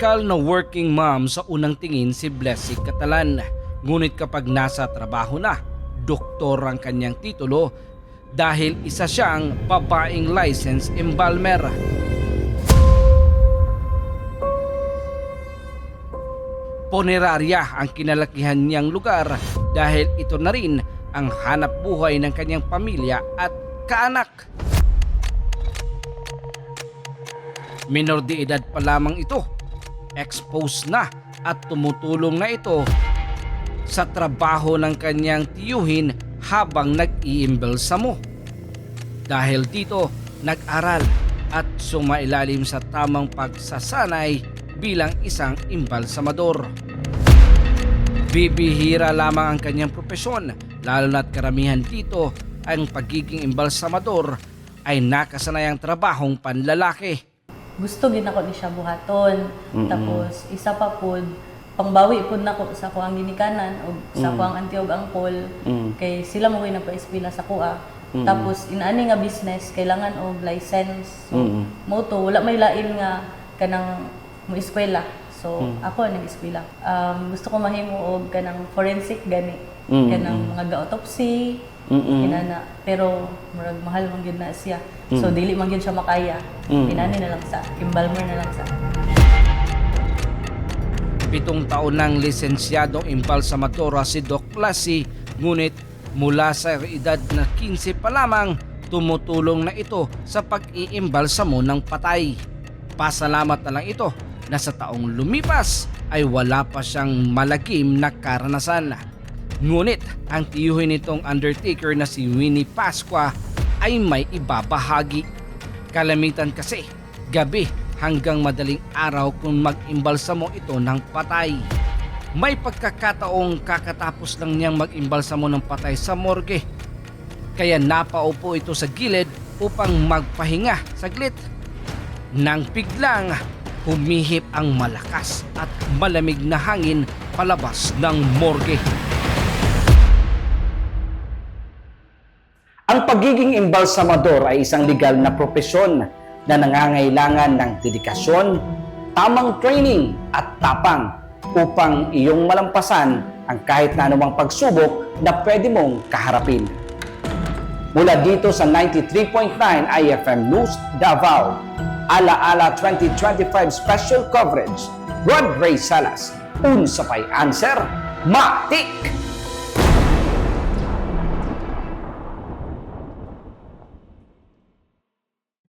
Tipikal na working mom sa unang tingin si Blessy Catalan. Ngunit kapag nasa trabaho na, doktor ang kanyang titulo dahil isa siyang babaeng license embalmer. Ponerarya ang kinalakihan niyang lugar dahil ito na rin ang hanap buhay ng kanyang pamilya at kaanak. Minor de edad pa lamang ito. Exposed na at tumutulong na ito sa trabaho ng kanyang tiyuhin habang nag-iimbelsa mo. Dahil dito, nag-aral at sumailalim sa tamang pagsasanay bilang isang imbalsamador. Bibihira lamang ang kanyang propesyon, lalo na't karamihan dito ang pagiging imbalsamador ay nakasanayang trabahong panlalaki. Gusto gid ako ni siya buhaton. Tapos isa pa pud pangbawi pud nako sa kuang ginikanan o sa kuang auntie ug uncle kay sila mo na pa-eskwela sa kuha. Tapos inaani nga business kailangan og license. So mo to wala may lain nga kanang mo eskwela. So ako nag-eskwela. Um, gusto ko mahimo og kanang forensic gani. Kanang mga ga-autopsy, Inana, pero murag mahal man gyud na siya. So dili man gyud siya makaya. Pinani na lang sa embalmer na lang sa. Pitong taon ng lisensyadong imbalsamadora si Doc Lassie, ngunit mula sa edad na 15 pa lamang, tumutulong na ito sa pag-iimbalsamo ng patay. Pasalamat na lang ito na sa taong lumipas ay wala pa siyang malagim na karanasan. Ngunit ang tiyuhin nitong undertaker na si Winnie Pasqua ay may ibabahagi. Kalamitan kasi, gabi hanggang madaling araw kung mag-imbalsa mo ito ng patay. May pagkakataong kakatapos lang niyang mag-imbalsa mo ng patay sa morgue. Kaya napaupo ito sa gilid upang magpahinga saglit. Nang biglang humihip ang malakas at malamig na hangin palabas ng morgue. Pagiging embalsamador ay isang legal na propesyon na nangangailangan ng dedikasyon, tamang training at tapang upang iyong malampasan ang kahit na anumang pagsubok na pwede mong kaharapin. Mula dito sa 93.9 IFM News Davao, Ala-Ala 2025 Special Coverage, Rod Ray Salas, Unsapay Answer, Matik!